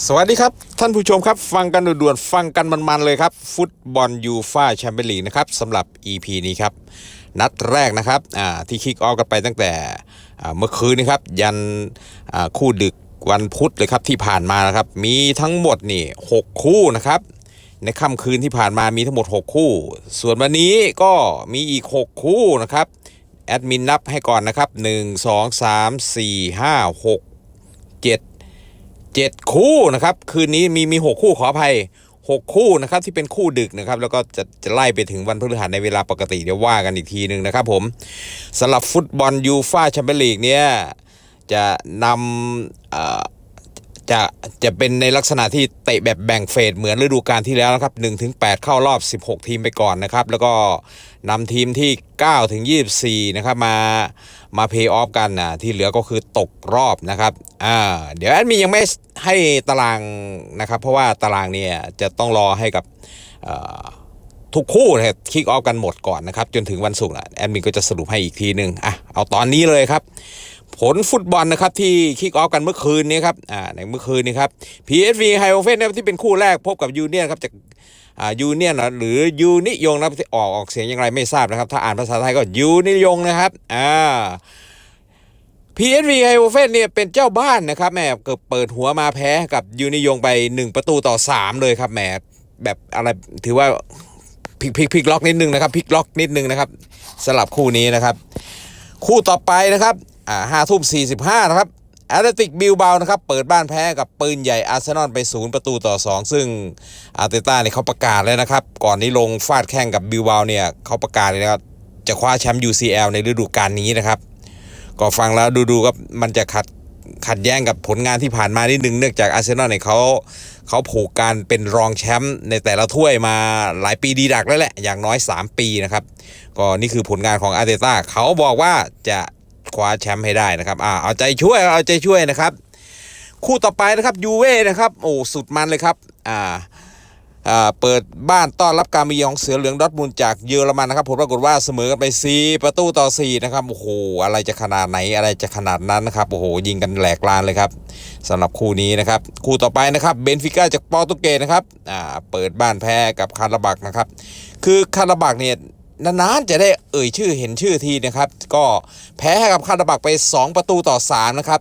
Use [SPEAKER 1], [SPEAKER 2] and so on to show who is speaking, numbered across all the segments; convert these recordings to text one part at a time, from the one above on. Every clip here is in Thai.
[SPEAKER 1] สวัสดีครับท่านผู้ชมครับ ฟังกันด่วนๆฟังกันมันๆเลยครับ ฟุตบอลยูฟ่าแชมเปี้ยนลีกนะครับสำหรับ EP นี้ครับ นัดแรกนะครับที่คิกออฟกันไปตั้งแต่เมื่อคืนนี้ครับ ยันคู่ดึกวันพุธเลยครับที่ผ่านมานะครับ มีทั้งหมดนี่6คู่นะครับ ในค่ำคืนที่ผ่านมามีทั้งหมด 6 คู่ ส่วนวันนี้ก็มีอีก 6 คู่นะครับแอดมินนับให้ก่อนนะครับ 1 2 3 4 5 6 7 เจ็ดคู่นะครับ คืนนี้มีมีหกคู่ขออภัยหกคู่นะครับที่เป็นคู่ดึกนะครับ แล้วก็จะจะไล่ไปถึงวันพฤหัสในเวลาปกติเดี๋ยวว่ากันอีกทีหนึ่งนะครับผมสำหรับฟุตบอลยูฟ่าแชมเปี้ยนลีกเนี่ยจะนำเอ่อ จะจะเป็นในลักษณะที่เตะแบบแบ่งเฟสเหมือนฤดูกาลที่แล้วนะครับ1ถึง8เข้ารอบ 16 ทีมไปก่อนนะครับ แล้วก็นำทีมที่9ถึง24 นะครับ มามาเพย์ออฟกันนะที่เหลือก็คือตกรอบนะครับอ่าเดี๋ยวแอดมินยังไม่ให้ตารางนะครับ เพราะว่าตารางเนี่ยจะต้องรอให้กับทุกคู่นะคิกออฟกันหมดก่อนนะครับ จนถึงวันศุกร์นะแอดมินก็จะสรุปให้อีกทีหนึ่งอะเอาตอนนี้เลยครับ ผลฟุตบอลนะครับที่คิกออฟกันเมื่อคืนนี้ครับอ่าในเมื่อคืนนี้ครับ PSV ไฮโอเฟนที่เป็นคู่แรกพบกับยูเนียนครับจากอ่ายูเนียนหรือยูนิยงนะครับที่ออกออกเสียงอย่างไรไม่ทราบนะครับ ถ้าอ่านภาษาไทยก็ยูนิยงนะครับอ่า PSV ไฮโอเฟนเนี่ยเป็นเจ้าบ้านนะครับแหมเกิดเปิดหัวมาแพ้กับยูนิยงไป 1 ประตูต่อ 3 เลยครับแหมแบบอะไรถือว่าพลิกพลิกพลิกล็อกนิดนึงนะครับพลิกล็อกนิดนึงนะครับสลับคู่นี้นะครับ คู่ต่อไปนะครับ อ่าห้าทุ่มสี่สิบห้านะครับแอตเลติกบิลเบานะครับ เปิดบ้านแพ้กับปืนใหญ่อาร์เซนอลไปศูนย์ประตูต่อ 2 ซึ่งอาร์เตต้าเนี่ยเขาประกาศแล้วนะครับ ก่อนนี้ลงฟาดแข่งกับบิลเบาเนี่ยเขาประกาศเลยนะครับ จะคว้าแชมป์ UCL ในฤดูกาลนี้นะครับ ก็ฟังแล้วดูๆก็มันจะขัดขัดแย้งกับผลงานที่ผ่านมานิดนึงเนื่องจากอาร์เซนอลเนี่ยเขาเขาผูกการเป็นรองแชมป์ในแต่ละถ้วยมาหลายปีดีดักแล้วแหละอย่างน้อย 3 ปีนะครับ ก็นี่คือผลงานของอาร์เตต้าเขาบอกว่าจะ คว้าแชมป์ให้ได้นะครับอ่าเอาใจช่วยเอาใจช่วยนะครับ คู่ต่อไปนะครับยูเว่นะครับโอ้สุดมันเลยครับอ่าอ่าเปิดบ้านต้อนรับการมาเยือนของเสือเหลืองดอทมุนด์จากเยอรมันนะครับผลปรากฏว่าเสมอกันไป 4 ประตูต่อ 4 นะครับ โอ้โห อะไรจะขนาดไหนอะไรจะขนาดนั้นนะครับ โอ้โห ยิงกันแหลกลานเลยครับสำหรับคู่นี้นะครับ คู่ต่อไปนะครับเบนฟิก้าจากโปรตุเกสนะครับอ่าเปิดบ้านแพ้กับคาราบักนะครับ คือคาราบักเนี่ย นานๆจะได้เอ่ยชื่อเห็นชื่อทีนะครับ ก็แพ้ให้กับคาราบักไป 2 ประตูต่อ 3 นะครับ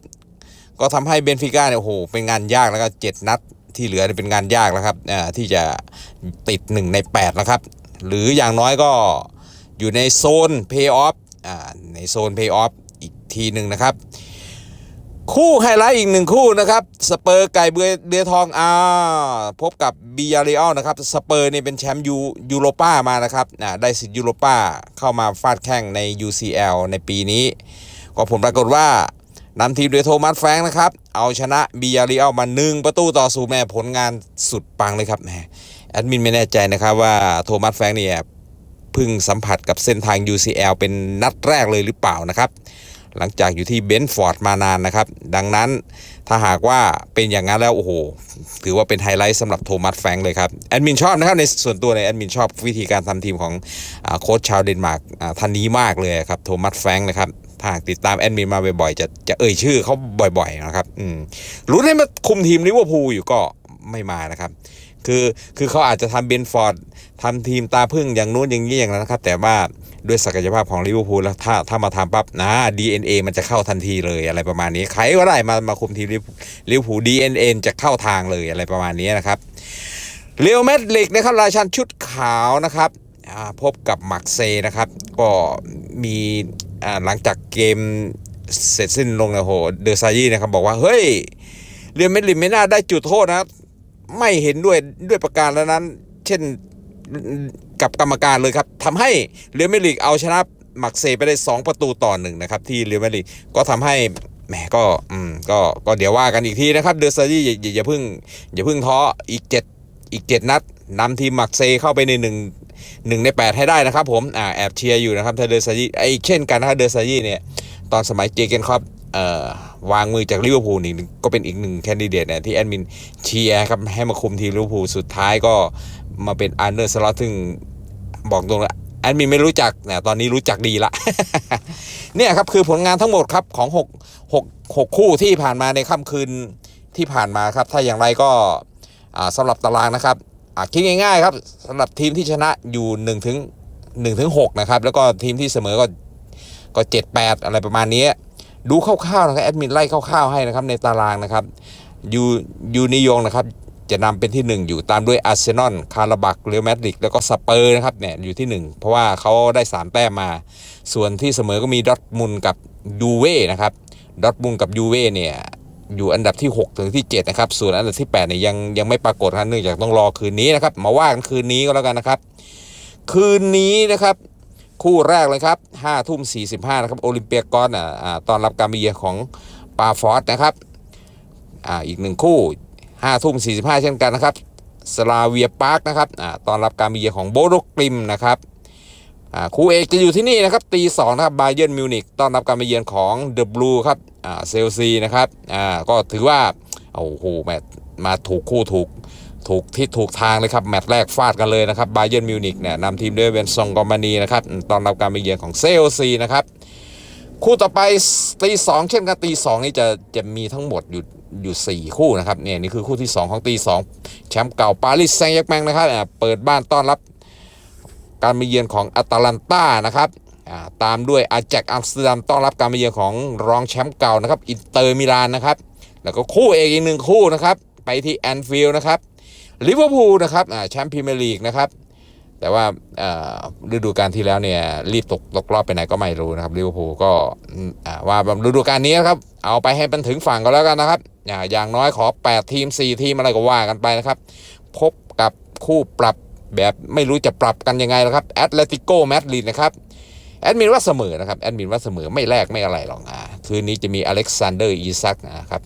[SPEAKER 1] ก็ทำให้เบนฟิก้าเนี่ยโอ้โหเป็นงานยากแล้วก็เจ็ดนัดที่เหลือเป็นงานยากแล้วครับอ่าที่จะติด 1 ใน 8 นะครับ หรืออย่างน้อยก็อยู่ในโซนเพย์ออฟอ่าในโซนเพย์ออฟอีกทีหนึ่งนะครับ คู่ไฮไลท์อีกหนึ่งคู่นะครับสเปอร์ไก่เบือเดือทองอ่าพบกับบียาเรอัลนะครับสเปอร์เนี่ยเป็นแชมป์ยูยูโรป้ามานะครับอ่าได้สิทธิ์ยูโรป้าเข้ามาฟาดแข่งใน UCL ในปีนี้ ก็ผลปรากฏว่านำทีมโดยโทมัสแฟงนะครับ เอาชนะบียาเริอัลมาหนึ่งประตูต่อศูนย์แม่ผลงานสุดปังเลยครับแหมแอดมินไม่แน่ใจนะครับว่าโทมัสแฟงเนี่ยพิ่งสัมผัสกับเส้นทาง UCL เป็นนัดแรกเลยหรือเปล่านะครับ หลังจากอยู่ที่เบนฟอร์ดมานานนะครับ ดังนั้นถ้าหากว่าเป็นอย่างนั้นแล้วโอ้โห ถือว่าเป็นไฮไลท์สำหรับโทมัสแฟงเลยครับ แอดมินชอบนะครับ ในส่วนตัวในแอดมินชอบวิธีการทำทีมของโค้ชชาวเดนมาร์กท่านนี้มากเลยครับ โทมัสแฟงนะครับถ้าหากติดตามแอดมินมาบ่อยๆ จะจะเอ่ยชื่อเขาบ่อยๆนะครับ อืมรู้ได้มาคุมทีมลิเวอร์พูลอยู่ก็ไม่มานะครับ คือคือเขาอาจจะทำเบนฟอร์ดทำทีมตาพึ่งอย่างนู้นอย่างนี้อย่างนั้นนะครับ แต่ว่าด้วยศักยภาพของลิเวอร์พูลแล้วถ้าถ้ามาทำปั๊บนะ DNA มันจะเข้าทันทีเลยอะไรประมาณนี้ ใครก็ได้มามาคุมทีมลิเวอร์พูล DNA จะเข้าทางเลยอะไรประมาณนี้นะครับเรอัลเมดริกนะครับราชันชุดขาวนะครับพบกับมักเซย์นะครับ ก็มีหลังจากเกมเสร็จสิ้นลงนะโหเดอร์ซายี่นะครับบอกว่า เฮ้ยเรอัลเมดริกไม่น่าได้จุดโทษนะครับ ไม่เห็นด้วยด้วยประการแล้วนั้น เช่นกับกรรมการเลยครับทำให้เรอัลเมดริกเอาชนะมักเซไปได้ 2 ประตูต่อหนึ่งนะครับ ที่เรอัลเมดริกก็ทำให้แหมก็อืมก็ก็เดี๋ยวว่ากันอีกทีนะครับ เดอร์ซายี่อย่าอย่าอย่าเพิ่งอย่าเพิ่งท้ออีก 7 อีก 7 นัดนำทีมมักเซเข้าไปในหนึ่งหนึ่งใน 8 ให้ได้นะครับผมอ่าแอบเชียร์อยู่นะครับถ้าเดอร์ซายี่ไอเช่นกันนะเดอร์ซายี่เนี่ยตอนสมัยเจเกนครับเอ่อ วางมือจากลิเวอร์พูลนี่ก็เป็นอีกหนึ่งแคนดิเดตเนี่ยที่แอดมินเชียร์ครับให้มาคุมทีมลิเวอร์พูลสุดท้ายก็มาเป็นอันเดอร์สล็อตซึ่งบอกตรงละแอดมินไม่รู้จักนะตอนนี้รู้จักดีละ เนี่ยครับคือผลงานทั้งหมดครับของ6 6 6คู่ที่ผ่านมาในค่ำคืนที่ผ่านมาครับ ถ้าอย่างไรก็สำหรับตารางนะครับคิดง่ายๆครับสำหรับทีมที่ชนะอยู่1ถึง1ถึง6นะครับ แล้วก็ทีมที่เสมอก็ก็ 7 8 อะไรประมาณนี้ ดูคร่าวๆนะครับแอดมินไล่คร่าวๆให้นะครับในตารางนะครับยูยูนิยงนะครับจะนำเป็นที่ 1 อยู่ตามด้วยอาร์เซนอลคาราบักเรอัลมาดริดแล้วก็สเปอร์นะครับเนี่ยอยู่ที่ 1 เพราะว่าเขาได้ 3 แต้มมา ส่วนที่เสมอก็มีดอทมุนกับยูเว่นะครับดอทมุนกับยูเว่เนี่ยอยู่อันดับที่ 6 ถึงที่ 7 นะครับ ส่วนอันดับที่8เนี่ยยังยังไม่ปรากฏครับเนื่องจากต้องรอคืนนี้นะครับ มาว่ากันคืนนี้ก็แล้วกันนะครับ คืนนี้นะครับ คู่แรกเลยครับ5ทุ่ม45นะครับโอลิมเปียกอนอ่าตอนรับการมาเยือนของปาฟอร์ดนะครับอ่าอีกหนึ่งคู่5ทุ่ม45เช่นกันนะครับสลาเวียปาร์คนะครับอ่าตอนรับการมาเยือนของโบโดกริมนะครับอ่าคู่เอกจะอยู่ที่นี่นะครับตีสองนะครับบาเยิร์นมิวนิกต้อนรับการมาเยือนของเดอะบลูครับอ่าเซลซีนะครับอ่าก็ถือว่าโอ้โหแมตมาถูกคู่ถูก ถูกทิศถูกทางเลยครับ แมตช์แรกฟาดกันเลยนะครับบาเยิร์นมิวนิกเนี่ยนำทีมด้วยเวนซองกอมานีนะครับตอนรับการไปเยือนของเซลซีนะครับ คู่ต่อไปตีสองเช่นกันตีสองนี่จะจะมีทั้งหมดอยู่อยู่สี่คู่นะครับเนี่ยนี่คือคู่ที่ 2 ของตีสองแชมป์เก่าปารีสแซงต์แยกแมงนะครับเปิดบ้านต้อนรับการมาเยือนของอาตาลันตานะครับตามด้วยอาแจกอัมสเตอร์ดัมต้อนรับการมาเยือนของรองแชมป์เก่านะครับอินเตอร์มิลานนะครับแล้วก็คู่เอกอีกหนึ่งคู่นะครับไปที่แอนฟิลด์นะครับ ลิเวอร์พูลนะครับแชมป์พรีเมียร์ลีกนะครับแต่ว่าฤดูกาลที่แล้วเนี่ยรีบตกตกรอบไปไหนก็ไม่รู้นะครับลิเวอร์พูลก็ว่าแบบฤดูกาลนี้นะครับเอาไปให้มันถึงฝั่งก็แล้วกันนะครับ อย่างน้อยขอ 8 ทีม 4 ทีมอะไรก็ว่ากันไปนะครับ พบกับคู่ปรับแบบไม่รู้จะปรับกันยังไงแล้วครับแอตเลติโกมาดริดนะครับแอดมินว่าเสมอนะครับแอดมินว่าเสมอไม่แลกไม่อะไรหรอกอ่าคืนนี้จะมีอเล็กซานเดอร์อีซักนะครับ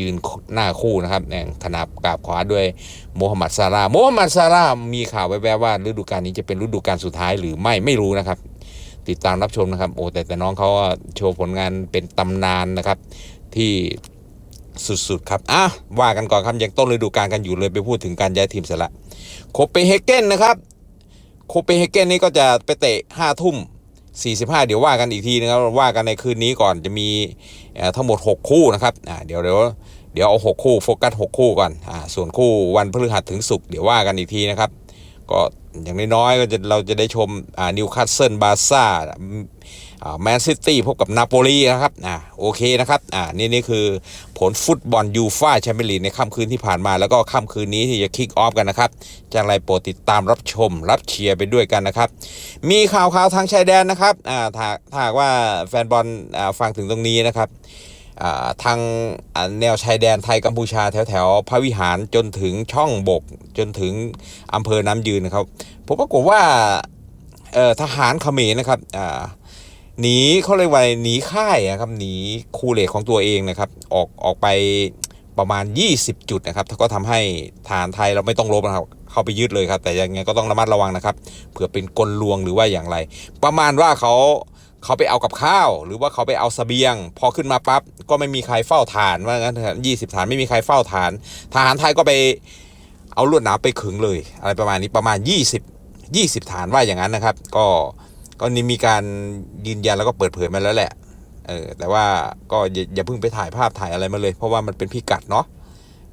[SPEAKER 1] ยืนหน้าคู่นะครับเนี่ยขนาบกราบขวาด้วยโมฮัมหมัดซาร่าโมฮัมหมัดซาร่ามีข่าวแววๆว่าฤดูกาลนี้จะเป็นฤดูกาลสุดท้ายหรือไม่ไม่รู้นะครับ ติดตามรับชมนะครับโอ้แต่แต่น้องเขาโชว์ผลงานเป็นตำนานนะครับที่สุดๆครับอะว่ากันก่อนครับยังต้นฤดูกาลกันอยู่เลยไปพูดถึงการย้ายทีมเสร็จละโคเปนเฮเกนนะครับโคเปนเฮเกนนี่ก็จะไปเตะห้าทุ่ม 45 เดี๋ยวว่ากันอีกทีนะครับว่ากันในคืนนี้ก่อนจะมีทั้งหมด 6 คู่นะครับอ่าเดี๋ยวเดี๋ยวเดี๋ยวเอา 6 คู่โฟกัส 6 คู่ก่อนอ่าส่วนคู่วันพฤหัสถึงศุกร์เดี๋ยวว่ากันอีกทีนะครับ ก็อย่างน้อยๆก็จะเราจะได้ชมอ่านิวคาสเซิลบาซ่า แมนซิตี้พบกับนาโปลีนะครับอ่าโอเคนะครับอ่านี่นี่คือผลฟุตบอลยูฟ่าแชมเปี้ยนลีกในค่ำคืนที่ผ่านมา แล้วก็ค่ำคืนนี้ที่จะคิกออฟกันนะครับจังไรโปรดติดตามรับชม รับเชียร์ไปด้วยกันนะครับ มีข่าวข่าวทางชายแดนนะครับอ่าถ้าถ้าหากว่าแฟนบอลอ่าฟังถึงตรงนี้นะครับอ่าทางแนวชายแดนไทยกัมพูชาแถวแถวพระวิหารจนถึงช่องบกจนถึงอำเภอน้ำยืนนะครับผมปรากฏว่าเอ่อทหารเขมรนะครับอ่า หนีเขาเรียกว่าหนีค่ายอะครับหนีคูเลตของตัวเองนะครับ ออกออกไปประมาณ 20 จุดนะครับก็ทำให้ทหารไทยเราไม่ต้องลบนะครับเข้าไปยึดเลยครับ แต่ยังไงก็ต้องระมัดระวังนะครับเผื่อเป็นกลลวงหรือว่าอย่างไร ประมาณว่าเขาเขาไปเอากับข้าว หรือว่าเขาไปเอาเสบียง พอขึ้นมาปั๊บก็ไม่มีใครเฝ้าฐานว่างั้นยี่สิบฐานไม่มีใครเฝ้าฐานทหารไทยก็ไปเอาลวดหนามไปขึงเลย อะไรประมาณนี้ประมาณ 20 20 ฐานว่าอย่างนั้นนะครับ ก็ ก็นี่มีการยืนยันแล้วก็เปิดเผยมาแล้วแหละเออแต่ว่าก็อย่าอย่าเพิ่งไปถ่ายภาพถ่ายอะไรมาเลย เพราะว่ามันเป็นพิกัดเนาะ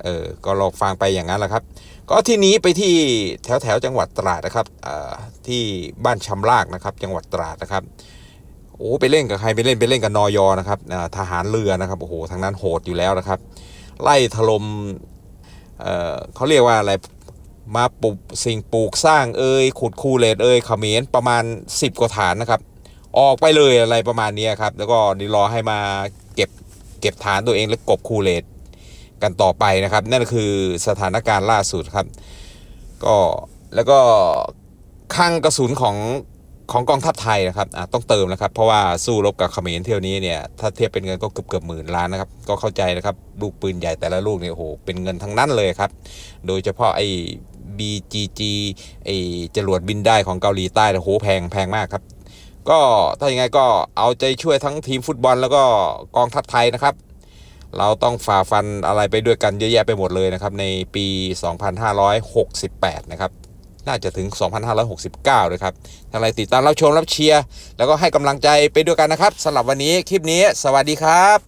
[SPEAKER 1] เออก็ลองฟังไปอย่างนั้นแหละครับ ก็ที่นี้ไปที่แถวแถวจังหวัดตราดนะครับเออที่บ้านชำรากนะครับ จังหวัดตราดนะครับโอ้ไปเล่นกับใครไปเล่นไปเล่นกับนอยอนะครับอ่าทหารเรือนะครับโอ้โหทางนั้นโหดอยู่แล้วนะครับ ไล่ถล่มเออเขาเรียกว่าอะไร มาปลูกสิ่งปลูกสร้างเอ่ยขุดคูเลตเอ่ยเขมรประมาณ 10 กว่าฐานนะครับ ออกไปเลยอะไรประมาณนี้ครับ แล้วก็เดีรอให้มาเก็บเก็บฐานตัวเองแล้วกบคูเลตกันต่อไปนะครับ นั่นคือสถานการณ์ล่าสุดครับ ก็แล้วก็คลังกระสุนของของกองทัพไทยนะครับต้องเติมนะครับ เพราะว่าสู้รบกับเขมรเที่ยวนี้เนี่ย ถ้าเทียบเป็นเงินก็เกือบเกือบหมื่นล้านนะครับ ก็เข้าใจนะครับ ลูกปืนใหญ่แต่ละลูกเนี่ยโอ้โหเป็นเงินทั้งนั้นเลยครับ โดยเฉพาะไอ้ BGG ไอจรวดบินได้ของเกาหลีใต้โอ้โหแพงแพงมากครับ ก็ถ้าอย่างไงก็เอาใจช่วยทั้งทีมฟุตบอลแล้วก็กองทัพไทยนะครับ เราต้องฝ่าฟันอะไรไปด้วยกันเยอะแยะไปหมดเลยนะครับ ในปี 2568 นะครับน่าจะถึง 2569 เลยครับทางไรติดตามรับชมรับเชียร์ แล้วก็ให้กำลังใจไปด้วยกันนะครับสำหรับวันนี้คลิปนี้ สวัสดีครับ